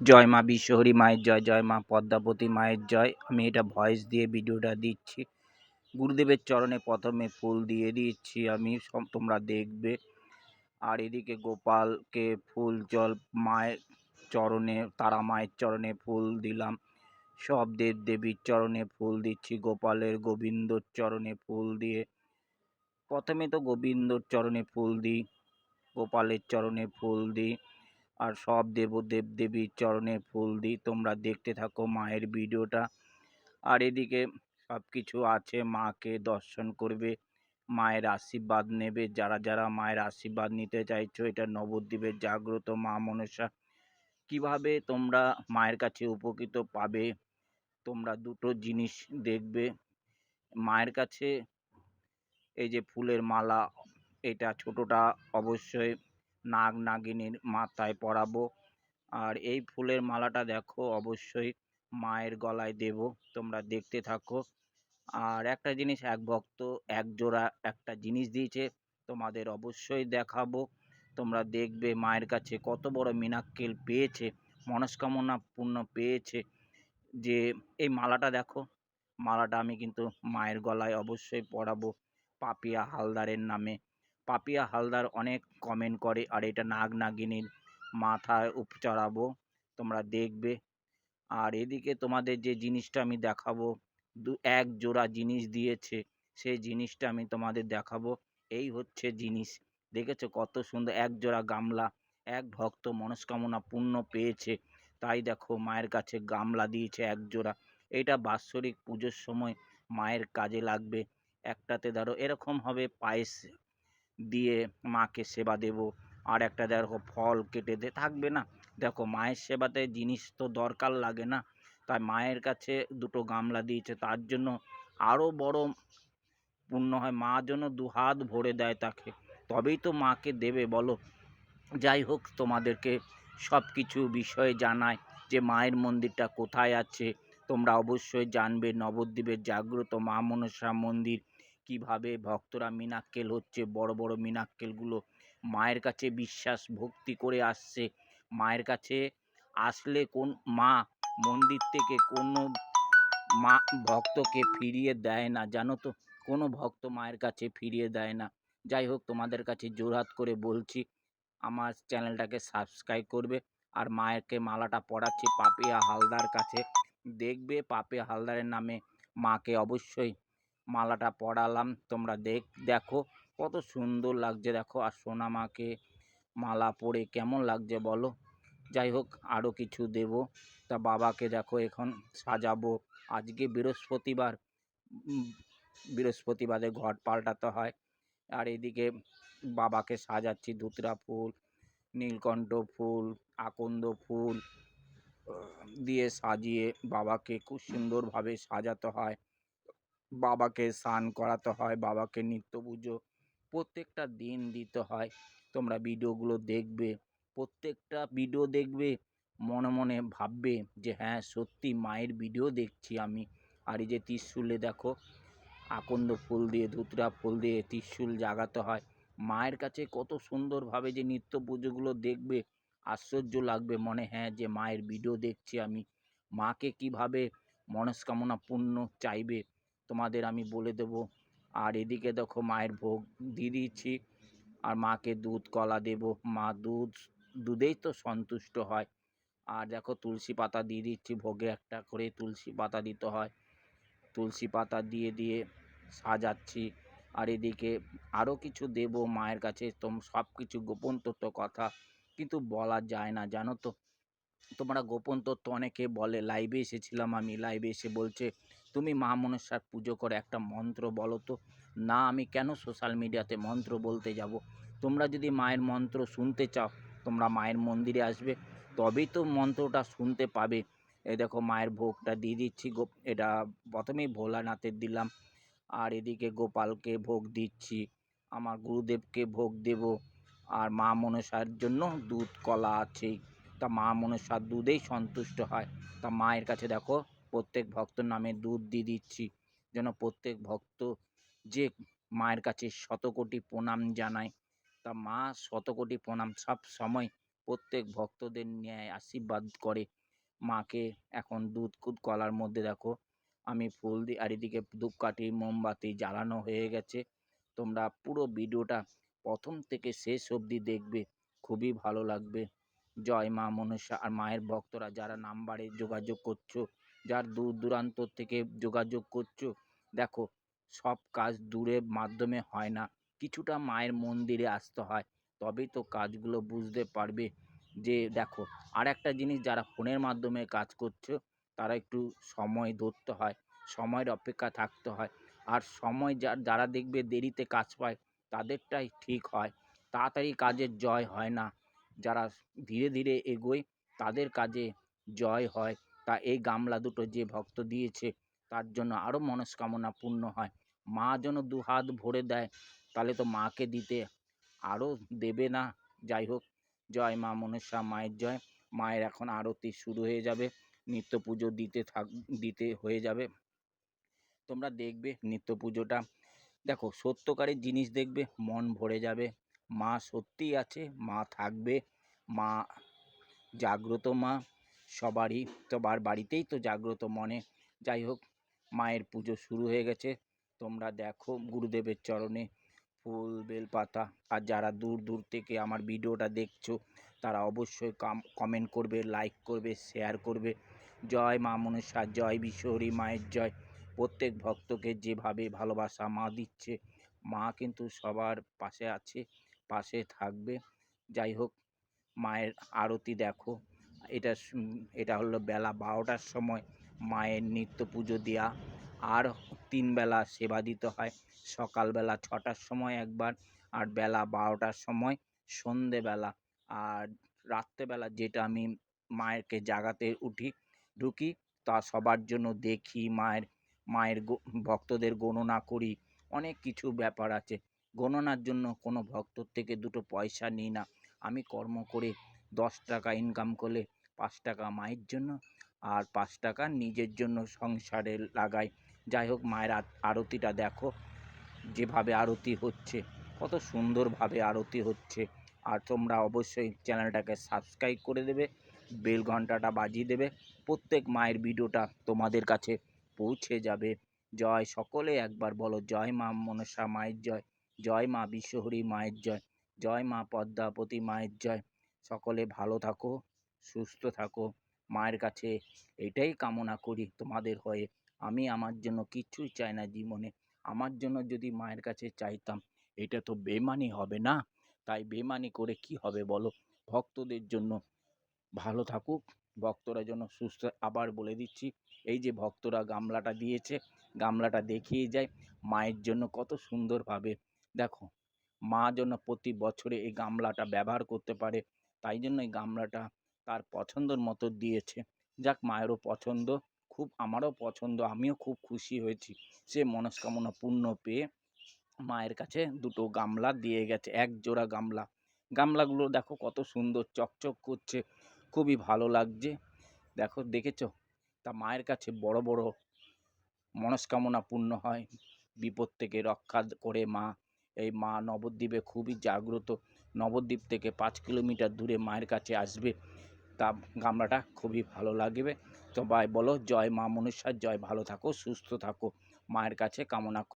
জয় মা বিশ্বহরী, মায়ের জয় জয় মা পদ্মাবতী, মায়ের জয়। আমি এটা ভয়েস দিয়ে ভিডিওটা দিচ্ছি। গুরুদেবের চরণে প্রথমে ফুল দিয়ে দিচ্ছি আমি, সব তোমরা দেখবে। আর এদিকে গোপালকে ফুল, জল, মায়ের চরণে, তারা মায়ের চরণে ফুল দিলাম। সব দেব দেবীর চরণে ফুল দিচ্ছি, গোপালের গোবিন্দর চরণে ফুল দিয়ে। প্রথমে তো গোবিন্দর চরণে ফুল দিই, গোপালের চরণে ফুল দিই। আর সব দেব দেব দেবীর চরণে ফুল দিই। তোমরা দেখতে থাকো মায়ের ভিডিওটা। আর এদিকে সব কিছু আছে, মাকে দর্শন করবে, মায়ের আশীর্বাদ নেবে। যারা যারা মায়ের আশীর্বাদ নিতে চাইছো, এটা নবদ্বীপের জাগ্রত মা মনসা। কীভাবে তোমরা মায়ের কাছে উপকৃত পাবে, তোমরা দুটো জিনিস দেখবে। মায়ের কাছে এই যে ফুলের মালা, এটা ছোটটা অবশ্যই নাগ নাগিনীর মাথায় পরাবো। আর এই ফুলের মালাটা দেখো, অবশ্যই মায়ের গলায় দেব। তোমরা দেখতে থাকো। আর একটা জিনিস, এক ভক্ত, এক জোড়া একটা জিনিস দিয়েছে, তোমাদের অবশ্যই দেখাবো। তোমরা দেখবে মায়ের কাছে কত বড় মিনাক্কেল পেয়েছে মনস্কামনা পূর্ণ পেয়েছে যে, এই মালাটা দেখো। মালাটা আমি কিন্তু মায়ের গলায় অবশ্যই পরাবো। পাপিয়া হালদারের নামে। পাপিয়া হালদার অনেক কমেন্ট করে, আর এটা নাগ নাগিনীর মাথায় উপ চড়াবো তোমরা দেখবে। আর এদিকে তোমাদের যে জিনিসটা আমি দেখাবো, দু, এক জোড়া জিনিস দিয়েছে, সেই জিনিসটা আমি তোমাদের দেখাবো। এই হচ্ছে জিনিস, দেখেছ কত সুন্দর, এক জোড়া গামলা, এক ভক্ত মনস্কামনা পূর্ণ পেয়েছে। তাই দেখো মায়ের কাছে গামলা দিয়েছে এক জোড়া, এটা বাৎসরিক পুজোর সময় মায়ের কাজে লাগবে। একটাতে ধরো এরকম হবে পায়েস দিয়ে মাকে সেবা দেব। আর একটা দেখো ফল কেটে দে, থাকবে না। দেখো মায়ের সেবাতে জিনিস তো দরকার লাগে না। তাই মায়ের কাছে দুটো গামলা দিয়েছে, তার জন্য আরও বড় পূর্ণ হয়। মা যেন দু হাত ভরে দেয় তাকে। তবেই তো মাকে দেবে, বলো। যাই হোক, তোমাদেরকে সব কিছু বিষয়ে জানায় যে মায়ের মন্দিরটা কোথায় আছে। তোমরা অবশ্যই জানবে। নবদ্বীপের জাগ্রত মা মনসা মন্দির। কীভাবে ভক্তরা মিনাক্কেল হচ্ছে? বড় বড় মিনাক্কেলগুলো মায়ের কাছে বিশ্বাস, ভক্তি করে আসছে। মায়ের কাছে আসলে কোন মা মন্দির থেকে কোনো মা ভক্তকে ফিরিয়ে দেয় না, জানো তো? কোনো ভক্ত মায়ের কাছে ফিরিয়ে দেয় না। যাই হোক, তোমাদের কাছে জোরহাত করে বলছি, আমার চ্যানেলটাকে সাবস্ক্রাইব করবে আর মায়েরকে মালাটা পড়াচ্ছি পাপিয়া হালদার কাছে। দেখবে পাপিয়া হালদারের নামে মাকে অবশ্যই মালাটা পরালাম। তোমরা দেখ, দেখো কত সুন্দর লাগছে। দেখো, আর সোনা মাকে মালা পরে কেমন লাগছে বলো? যাই হোক আরও কিছু দেব। তা বাবাকে দেখো, এখন সাজাবো। আজকে বৃহস্পতিবার। বৃহস্পতিবারে ঘট পাল্টাতে হয়। আর এদিকে বাবাকে সাজাচ্ছি ধুতরা ফুল, নীলকণ্ঠ ফুল, আকন্দ ফুল দিয়ে সাজিয়ে বাবাকে খুব সুন্দরভাবে সাজাতে হয়। বাবাকে স্নান করাতে হয়, বাবাকে নিত্য পুজো প্রত্যেকটা দিন দিতে হয়। তোমরা ভিডিওগুলো দেখবে, প্রত্যেকটা ভিডিও দেখবে, মনে মনে ভাববে যে হ্যাঁ সত্যি মায়ের ভিডিও দেখছি আমি। আর এই যে ত্রিশূলে দেখো, আকন্দ ফুল দিয়ে, ধুতরা ফুল দিয়ে ত্রিশূল জাগাতে হয়। মায়ের কাছে কত সুন্দরভাবে যে নিত্য পুজোগুলো দেখবে, আশ্চর্য লাগবে মনে। হ্যাঁ যে মায়ের ভিডিও দেখছি আমি। মাকে কীভাবে মনস্কামনা পূর্ণ চাইবে তোমাদের আমি বলে দেব। আর এদিকে দেখো মায়ের ভোগ দিয়ে দিচ্ছি আর মাকে দুধ, কলা দেব। মা দুধ, দুধেই তো সন্তুষ্ট হয়। আর দেখো তুলসী পাতা দিয়ে দিচ্ছি। ভোগে একটা করে তুলসী পাতা দিতে হয়। তুলসী পাতা দিয়ে দিয়ে সাজাচ্ছি। আর এদিকে আরও কিছু দেব মায়ের কাছে। তোম, সব কিছু গোপন তথ্য কথা কিন্তু বলা যায় না, জানো তো? তোমরা গোপন তথ্য অনেকে বলে। লাইভে এসেছিলাম আমি। লাইভে এসে বলছে তুমি মা মনসার পুজো করে একটা মন্ত্র বলো তো। না, আমি কেন সোশ্যাল মিডিয়াতে মন্ত্র বলতে যাব? তোমরা যদি মায়ের মন্ত্র শুনতে চাও, তোমরা মায়ের মন্দিরে আসবে, তবেই তো মন্ত্রটা শুনতে পাবে। এ দেখো, মায়ের ভোগটা দিয়ে দিচ্ছি গো, এটা প্রথমেই ভোলানাথের দিলাম। আর এদিকে গোপালকে ভোগ দিচ্ছি, আমার গুরুদেবকে ভোগ দেব। আর মা মনসার জন্য দুধ কলা আছেই তা মা মনসার দুধেই সন্তুষ্ট হয়। তা মায়ের কাছে দেখো প্রত্যেক ভক্তর নামে দুধ দিয়ে দিচ্ছি, যেন প্রত্যেক ভক্ত যে মায়ের কাছে শতকোটি প্রণাম জানায়, তা মা শতকোটি প্রণাম সব সময় প্রত্যেক ভক্তদের ন্যায় আশীর্বাদ করে। মাকে এখন দুধ কুদ কলার মধ্যে দেখো, আমি ফুল দিই আর এদিকে ধূপকাঠি, মোমবাতি জ্বালানো হয়ে গেছে। তোমরা পুরো ভিডিওটা প্রথম থেকে শেষ অবধি দেখবে, খুবই ভালো লাগবে। জয় মা মনসা আর মায়ের ভক্তরা যারা নাম্বারে যোগাযোগ করছ, যার দূর দূরান্ত থেকে যোগাযোগ করছ, দেখো সব কাজ দূরের মাধ্যমে হয় না। কিছুটা মায়ের মন্দিরে আসতে হয়, তবেই তো কাজগুলো বুঝতে পারবে যে দেখো আর একটা জিনিস যারা ফোনের মাধ্যমে কাজ করছ, তারা একটু সময় ধরতে হয়, সময়ের অপেক্ষা থাকতে হয়। আর সময় যারা দেখবে দেরিতে কাজ পায়, তাদেরটাই ঠিক হয়। তাড়াতাড়ি কাজের জয় হয় না। যারা ধীরে ধীরে এগোয় তাদের কাজে জয় হয়। তা এই গামলা দুটো যে ভক্ত দিয়েছে, তার জন্য আরও মনস্কামনা পূর্ণ হয়। মা যেন দু হাত ভরে দেয়, তাহলে তো মাকে দিতে আরও দেবে না। যাই হোক, জয় মা মনসা মায়ের জয়। মায়ের এখন আরতি শুরু হয়ে যাবে, নিত্য পুজো দিতে থাক, দিতে হয়ে যাবে। তোমরা দেখবে নিত্য পুজোটা। দেখো, সত্যকারের জিনিস দেখবে, মন ভরে যাবে। মা সত্যিই আছে, মা থাকবে, মা জাগ্রত মা, সবারই সবার বাড়িতেই তো জাগ্রত মনে। যাই হোক, মায়ের পুজো শুরু হয়ে গেছে। তোমরা দেখো গুরুদেবের চরণে ফুল, বেলপাতা। আর যারা দূর দূর থেকে আমার ভিডিওটা দেখছ, তারা অবশ্যই কাম কমেন্ট করবে লাইক করবে শেয়ার করবে। জয় মা মনসা, জয় বিশ্বহরী মায়ের জয়। প্রত্যেক ভক্তকে যেভাবে ভালোবাসা মা দিচ্ছে, মা কিন্তু সবার পাশে আছে। পাশে থাকবে। যাই হোক, মায়ের আরতি দেখো। এটা এটা হলো বেলা বারোটার সময় মায়ের নিত্য পুজো দেওয়া আর তিন বেলা সেবা দিতে হয়। সকালবেলা ছটার সময় একবার আর বেলা বারোটার সময় সন্ধেবেলা। আর রাত্রেবেলা যেটা আমি মায়েরকে জাগাতে উঠি, ঢুকি, তা সবার জন্য দেখি মায়ের মায়ের ভক্তদের গণনা করি। অনেক কিছু ব্যাপার আছে। গণনার জন্য কোনো ভক্তর থেকে দুটো পয়সা নিই না। আমি কর্ম করে দশ টাকা ইনকাম করলে পাঁচ টাকা মায়ের জন্য আর পাঁচ টাকা নিজের জন্য সংসারে লাগাই। যাই হোক, মায়ের আরতিটা দেখো যেভাবে আরতি হচ্ছে, কত সুন্দরভাবে আরতি হচ্ছে। আর তোমরা অবশ্যই চ্যানেলটাকে সাবস্ক্রাইব করে দেবে বেল ঘন্টাটা বাজিয়ে দেবে। প্রত্যেক মায়ের ভিডিওটা তোমাদের কাছে পৌঁছে যাবে। জয় সকলে, একবার বলো জয় মা মনসা মায়ের জয়। জয় মা বিশ্বহরী মায়ের জয় জয় মা পদ্মাবতী মায়ের জয়। সকলে ভালো থাকো, সুস্থ থাকো। মায়ের কাছে এটাই কামনা করি তোমাদের হয়ে। আমি আমার জন্য কিচ্ছুই চাই না জীবনে। আমার জন্য যদি মায়ের কাছে চাইতাম, এটা তো বেমানি হবে না? তাই বেমানি করে কি হবে বলো? ভক্তদের জন্য ভালো থাকুক, ভক্তরা যেন সুস্থ। আবার বলে দিচ্ছি, এই যে ভক্তরা গামলাটা দিয়েছে, গামলাটা দেখিয়ে যায়, মায়ের জন্য কত সুন্দরভাবে দেখো, মা যেন প্রতি বছরে এই গামলাটা ব্যবহার করতে পারে, তাই জন্য এই গামলাটা তার পছন্দর মতো দিয়েছে। যাক, মায়েরও পছন্দ, খুব আমারও পছন্দ, আমিও খুব খুশি হয়েছি। সে মনস্কামনা পূর্ণ পেয়ে মায়ের কাছে দুটো গামলা দিয়ে গেছে, এক জোড়া গামলা। গামলাগুলো দেখো কত সুন্দর চকচক করছে, খুবই ভালো লাগছে। দেখো, দেখেছ? তা মায়ের কাছে বড় বড় মনস্কামনা পূর্ণ হয়, বিপদ থেকে রক্ষা করে মা এই মা নবদ্বীপে খুবই জাগ্রত। নবদ্বীপ থেকে পাঁচ কিলোমিটার দূরে মায়ের কাছে আসবে। তা গামলাটা খুবই ভালো লাগবে। তো ভাই বলো, জয় মা মনুষ্যার জয় ভালো থাকো, সুস্থ থাকো। মায়ের কাছে কামনা